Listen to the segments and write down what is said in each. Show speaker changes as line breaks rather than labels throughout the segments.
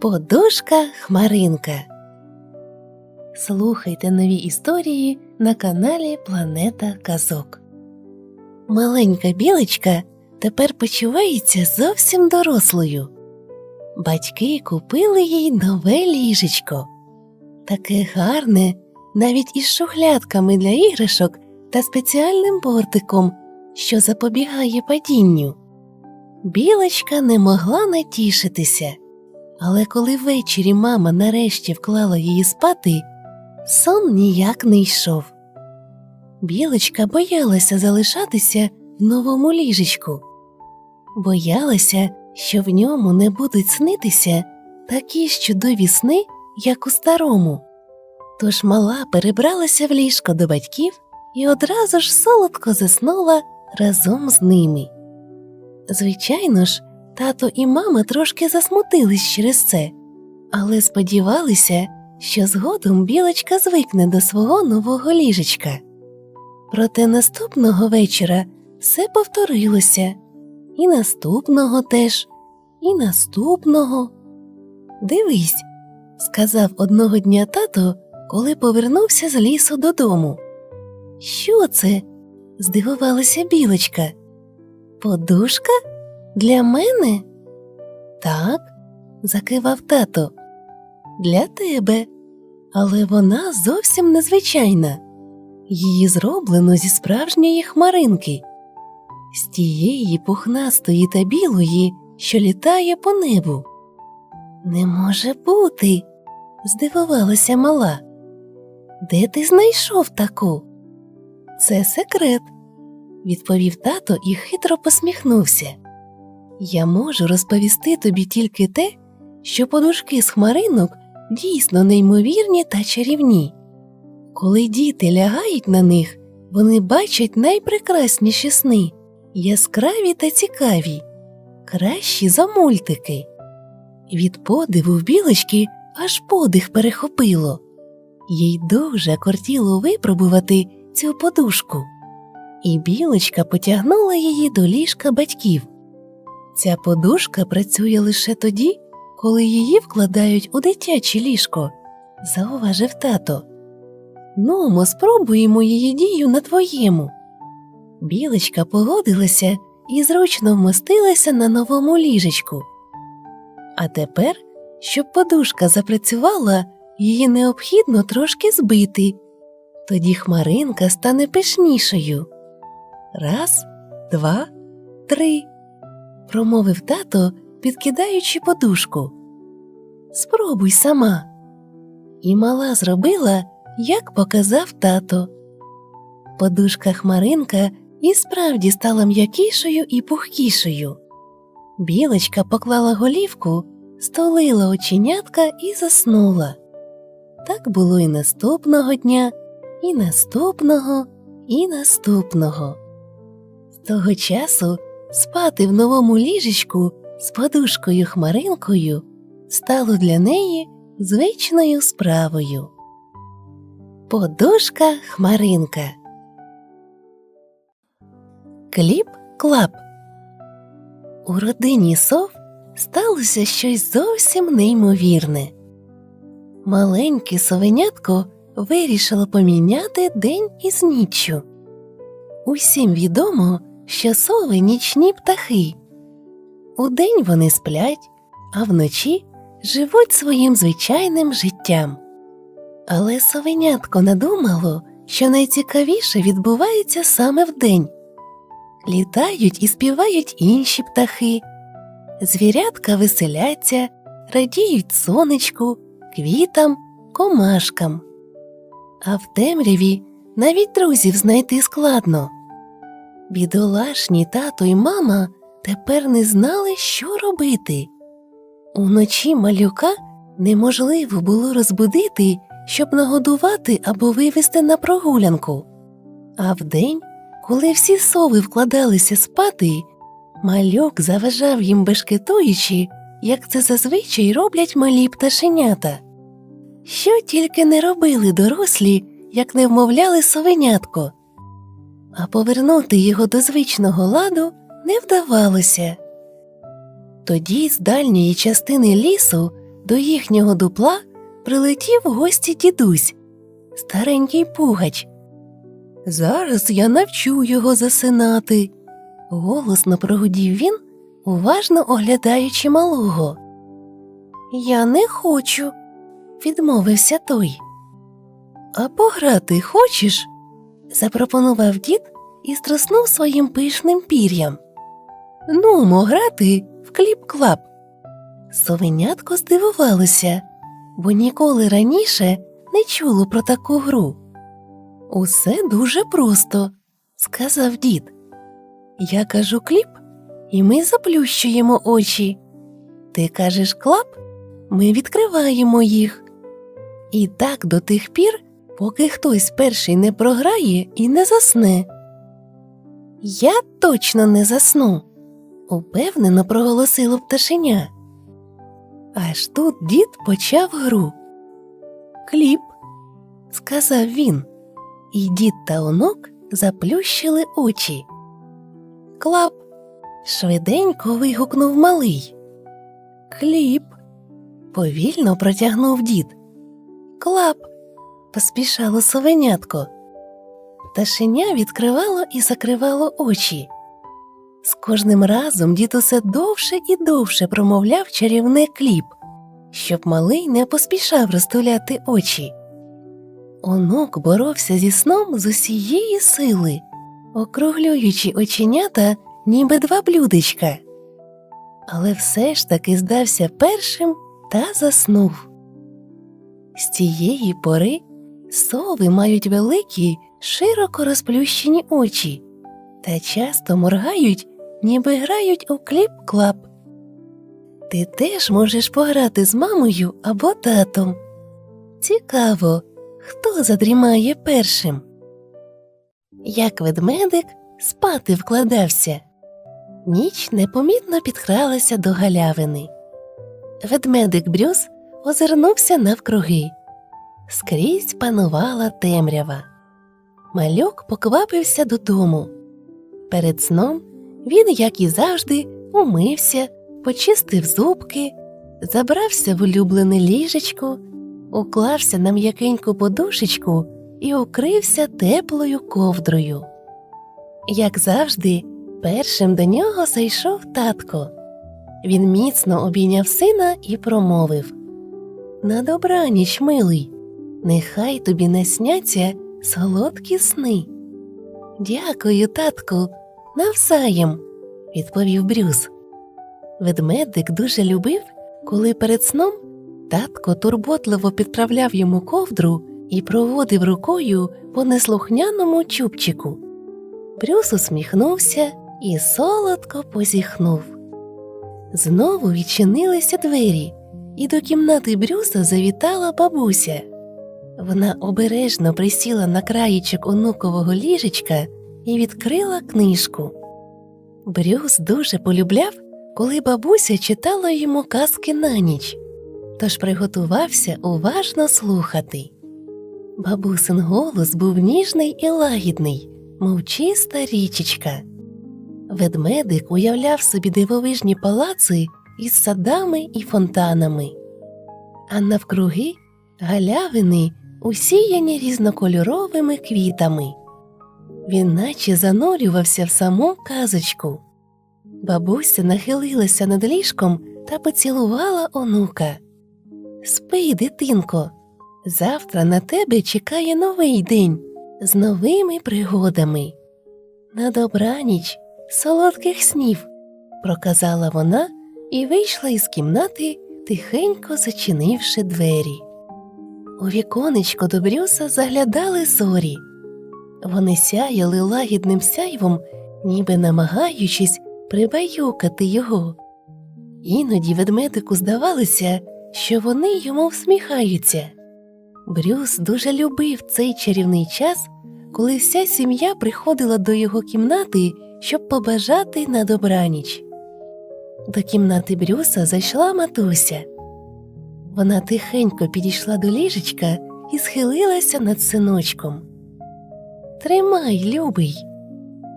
Подушка Хмаринка. Слухайте нові історії на каналі Планета Казок. Маленька білочка тепер почувається зовсім дорослою. Батьки купили їй нове ліжечко. Таке гарне, навіть із шухлядками для іграшок та спеціальним бортиком, що запобігає падінню. Білочка не могла натішитися. Але коли ввечері мама нарешті вклала її спати, сон ніяк не йшов. Білочка боялася залишатися в новому ліжечку, боялася, що в ньому не будуть снитися такі ж чудові сни, як у старому. Тож мала перебралася в ліжко до батьків і одразу ж солодко заснула разом з ними. Звичайно ж, Тато і мама трошки засмутились через це, але сподівалися, що згодом білочка звикне до свого нового ліжечка. Проте наступного вечора все повторилося, і наступного теж, і наступного. Дивись, сказав одного дня тато, коли повернувся з лісу додому. Що це? здивувалася білочка. Подушка? Для мене? Так, закивав тато. Для тебе. Але вона зовсім незвичайна. Її зроблено зі справжньої хмаринки, з тієї пухнастої та білої, що літає по небу. Не може бути, здивувалася мала. Де ти знайшов таку? Це секрет, відповів тато і хитро посміхнувся. Я можу розповісти тобі тільки те, що подушки з хмаринок дійсно неймовірні та чарівні. Коли діти лягають на них, вони бачать найпрекрасніші сни, яскраві та цікаві, кращі за мультики. Від подиву в білочки аж подих перехопило, їй дуже кортіло випробувати цю подушку, і білочка потягнула її до ліжка батьків. Ця подушка працює лише тоді, коли її вкладають у дитяче ліжко, зауважив тато. Ну, ми спробуємо її дію на твоєму. Білочка погодилася і зручно вмостилася на новому ліжечку. А тепер, щоб подушка запрацювала, її необхідно трошки збити. Тоді хмаринка стане пишнішою. Раз, два, три промовив тато, підкидаючи подушку. Спробуй сама. І мала зробила, як показав тато. Подушка хмаринка і справді стала м'якішою і пухкішою. Білочка поклала голівку, столила оченятка і заснула. Так було і наступного дня, і наступного, і наступного. З того часу спати в новому ліжечку з подушкою хмаринкою стало для неї звичною справою. Подушка хмаринка. Кліп клап. У родині сов сталося щось зовсім неймовірне. Маленьке совенятко вирішило поміняти день із ніччю. Усім відомо, що сови нічні птахи. Удень вони сплять, а вночі живуть своїм звичайним життям. Але совенятко надумало, що найцікавіше відбувається саме вдень. Літають і співають інші птахи, звірятка веселяться, радіють сонечку, квітам, комашкам. А в темряві навіть друзів знайти складно. Бідолашні тато й мама тепер не знали, що робити. Уночі малюка неможливо було розбудити, щоб нагодувати або вивести на прогулянку. А вдень, коли всі сови вкладалися спати, малюк заважав їм бешкетуючи, як це зазвичай роблять малі пташенята. Що тільки не робили дорослі, як не вмовляли совенятко а повернути його до звичного ладу не вдавалося. Тоді з дальньої частини лісу до їхнього дупла прилетів в гості дідусь, старенький пугач. Зараз я навчу його засинати, голосно прогудів він, уважно оглядаючи малого. Я не хочу, відмовився той. А пограти хочеш? Запропонував дід і струснув своїм пишним пір'ям. Нумо грати в кліп-клап. Совенятко здивувалося, бо ніколи раніше не чуло про таку гру. Усе дуже просто, сказав дід. Я кажу кліп, і ми заплющуємо очі. Ти кажеш клап, ми відкриваємо їх. І так до тих пір, поки хтось перший не програє і не засне. Я точно не засну, упевнено проголосило пташеня. Аж тут дід почав гру. Кліп, сказав він, і дід та онук заплющили очі. Клап, швиденько вигукнув малий. Кліп, повільно протягнув дід. Клап, поспішало совенятко. Пташеня відкривало і закривало очі. З кожним разом дід усе довше і довше промовляв чарівне кліп, щоб малий не поспішав розтуляти очі. Онук боровся зі сном з усієї сили, округлюючи оченята, ніби два блюдечка. Але все ж таки здався першим та заснув. З цієї пори сови мають великі, широко розплющені очі та часто моргають, ніби грають у кліп-клап. Ти теж можеш пограти з мамою або татом. Цікаво, хто задрімає першим. Як ведмедик спати вкладався. Ніч непомітно підкралася до галявини. Ведмедик Брюс озирнувся навкруги. Скрізь панувала темрява. Малюк поквапився додому. Перед сном він, як і завжди, умився, почистив зубки, забрався в улюблене ліжечко, уклався на м'якеньку подушечку і укрився теплою ковдрою. Як завжди, першим до нього зайшов татко. Він міцно обійняв сина і промовив На добраніч, милий, нехай тобі не сняться солодкі сни. Дякую, татку, навзаєм, відповів Брюс. Ведмедик дуже любив, коли перед сном татко турботливо підправляв йому ковдру і проводив рукою по неслухняному чубчику. Брюс усміхнувся і солодко позіхнув. Знову відчинилися двері, і до кімнати Брюса завітала бабуся. Вона обережно присіла на краєчок онукового ліжечка і відкрила книжку. Брюс дуже полюбляв, коли бабуся читала йому казки на ніч, тож приготувався уважно слухати. Бабусин голос був ніжний і лагідний, мов чиста річечка. Ведмедик уявляв собі дивовижні палаци із садами і фонтанами, а навкруги галявини, усіяні різнокольоровими квітами. Він наче занурювався в саму казочку. Бабуся нахилилася над ліжком та поцілувала онука. Спи, дитинко, завтра на тебе чекає новий день з новими пригодами. На добраніч, солодких снів, проказала вона і вийшла із кімнати, тихенько зачинивши двері. У віконечко до Брюса заглядали зорі. Вони сяяли лагідним сяйвом, ніби намагаючись прибаюкати його. Іноді ведмедику здавалося, що вони йому всміхаються. Брюс дуже любив цей чарівний час, коли вся сім'я приходила до його кімнати, щоб побажати на добраніч. До кімнати Брюса зайшла матуся. Вона тихенько підійшла до ліжечка і схилилася над синочком. Тримай, любий.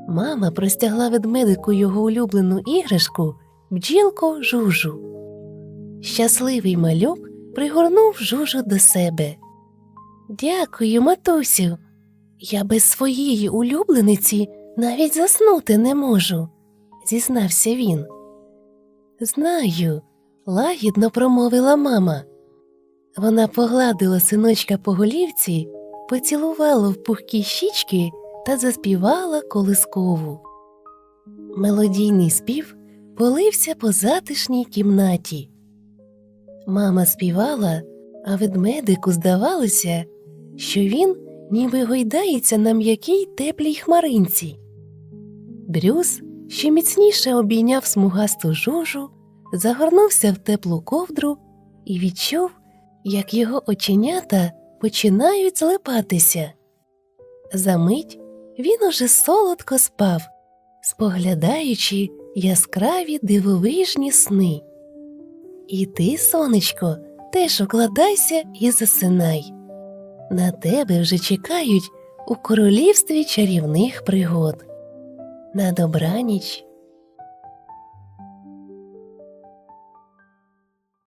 Мама простягла ведмедику його улюблену іграшку бджілку жужу. Щасливий малюк пригорнув жужу до себе. Дякую, матусю. Я без своєї улюблениці навіть заснути не можу, зізнався він. Знаю, лагідно промовила мама. Вона погладила синочка по голівці, поцілувала в пухкі щічки та заспівала колискову. Мелодійний спів полився по затишній кімнаті. Мама співала, а ведмедику здавалося, що він ніби гойдається на м'якій теплій хмаринці. Брюс ще міцніше обійняв смугасту жужу, загорнувся в теплу ковдру і відчув, як його оченята починають злипатися. Замить він уже солодко спав, споглядаючи яскраві дивовижні сни. І ти, сонечко, теж укладайся і засинай. На тебе вже чекають у королівстві чарівних пригод. На добраніч.